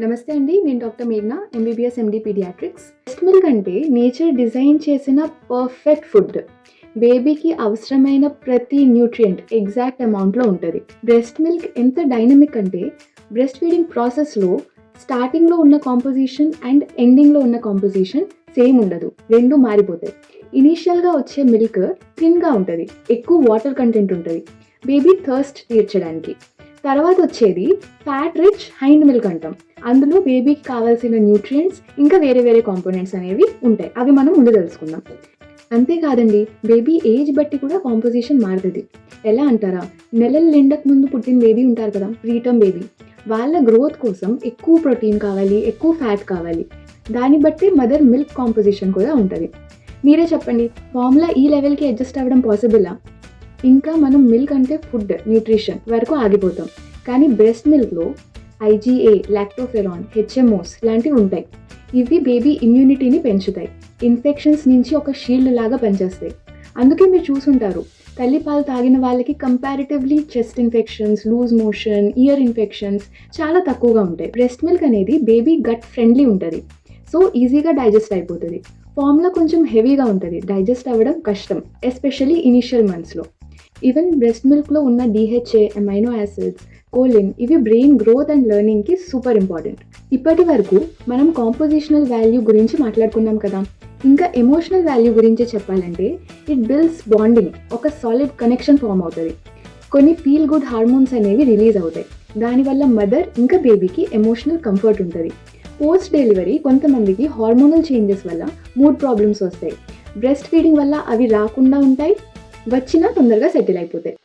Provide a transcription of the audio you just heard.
నమస్తే అండి నేను doctor మేఘ్నా MBBS MD pediatrics breast milk అంటే నేచర్ డిజైన్ చేసిన పర్ఫెక్ట్ ఫుడ్ బేబీకి అవసరమైన ప్రతి న్యూట్రియంట్ ఎగ్జాక్ట్ అమౌంట్లో ఉంటుంది. బ్రెస్ట్ మిల్క్ ఎంత డైనమిక్ అంటే బ్రెస్ట్ ఫీడింగ్ ప్రాసెస్లో స్టార్టింగ్లో ఉన్న కాంపోజిషన్ అండ్ ఎండింగ్లో ఉన్న కాంపోజిషన్ సేమ్ ఉండదు. రెండు మారిపోతాయి. ఇనీషియల్గా వచ్చే మిల్క్ థిన్గా ఉంటుంది. ఎక్కువ వాటర్ కంటెంట్ ఉంటుంది. బేబీ థర్స్ట్ తీర్చడానికి. తర్వాత వచ్చేది ఫ్యాట్ రిచ్ హైండ్ మిల్క్ అంటాం. అందులో బేబీకి కావాల్సిన న్యూట్రియంట్స్ ఇంకా వేరే వేరే కాంపోనెంట్స్ అనేవి ఉంటాయి. అవి మనం ముందు తెలుసుకుందాం. అంతేకాదండి బేబీ ఏజ్ బట్టి కూడా కాంపోజిషన్ మారుతుంది. ఎలా అంటారా? నెలలు నిండక ముందు పుట్టిన బేబీ ఉంటారు కదా ప్రీటమ్ బేబీ వాళ్ళ గ్రోత్ కోసం ఎక్కువ ప్రోటీన్ కావాలి ఎక్కువ ఫ్యాట్ కావాలి. దాన్ని బట్టి మదర్ మిల్క్ కాంపోజిషన్ కూడా ఉంటుంది. మీరే చెప్పండి ఫార్ములా ఈ లెవెల్కి అడ్జస్ట్ అవ్వడం పాసిబులా ఇంకా మనం మిల్క్ అంటే ఫుడ్ న్యూట్రిషన్ వరకు ఆగిపోతాం. కానీ బ్రెస్ట్ మిల్క్లో ఐజీఏ లాక్టోఫెరాన్ హెచ్ఎంఓస్ లాంటివి ఉంటాయి. ఇవి బేబీ ఇమ్యూనిటీని పెంచుతాయి. ఇన్ఫెక్షన్స్ నుంచి ఒక షీల్డ్ లాగా పనిచేస్తాయి. అందుకే మీరు చూసుంటారు తల్లిపాలు తాగిన వాళ్ళకి comparatively chest infections loose motion ear infections చాలా తక్కువగా ఉంటాయి. బ్రెస్ట్ మిల్క్ అనేది బేబీ గట్ ఫ్రెండ్లీ ఉంటుంది. సో ఈజీగా డైజెస్ట్ అయిపోతుంది. ఫామ్లో కొంచెం హెవీగా ఉంటుంది. డైజెస్ట్ అవ్వడం కష్టం ఎస్పెషల్లీ ఇనిషియల్ మంత్స్లో ఈవెన్ బ్రెస్ట్ మిల్క్లో ఉన్న డిహెచ్ఏ అమైనో యాసిడ్స్ కోలిన్ ఇవి బ్రెయిన్ గ్రోత్ అండ్ లెర్నింగ్కి సూపర్ ఇంపార్టెంట్ ఇప్పటి వరకు మనం కాంపోజిషనల్ వాల్యూ గురించి మాట్లాడుకున్నాం కదా. ఇంకా ఎమోషనల్ వాల్యూ గురించి చెప్పాలంటే ఇట్ బిల్డ్స్ బాండింగ్ ఒక సాలిడ్ కనెక్షన్ ఫామ్ అవుతుంది. కొన్ని ఫీల్ గుడ్ హార్మోన్స్ అనేవి రిలీజ్ అవుతాయి. దానివల్ల మదర్ ఇంకా బేబీకి ఎమోషనల్ కంఫర్ట్ ఉంటుంది. పోస్ట్ డెలివరీ కొంతమందికి హార్మోనల్ చేంజెస్ వల్ల మూడ్ ప్రాబ్లమ్స్ వస్తాయి. బ్రెస్ట్ ఫీడింగ్ వల్ల అవి రాకుండా ఉంటాయి. వచ్చినా తొందరగా సెటిల్ అయిపోతాయి.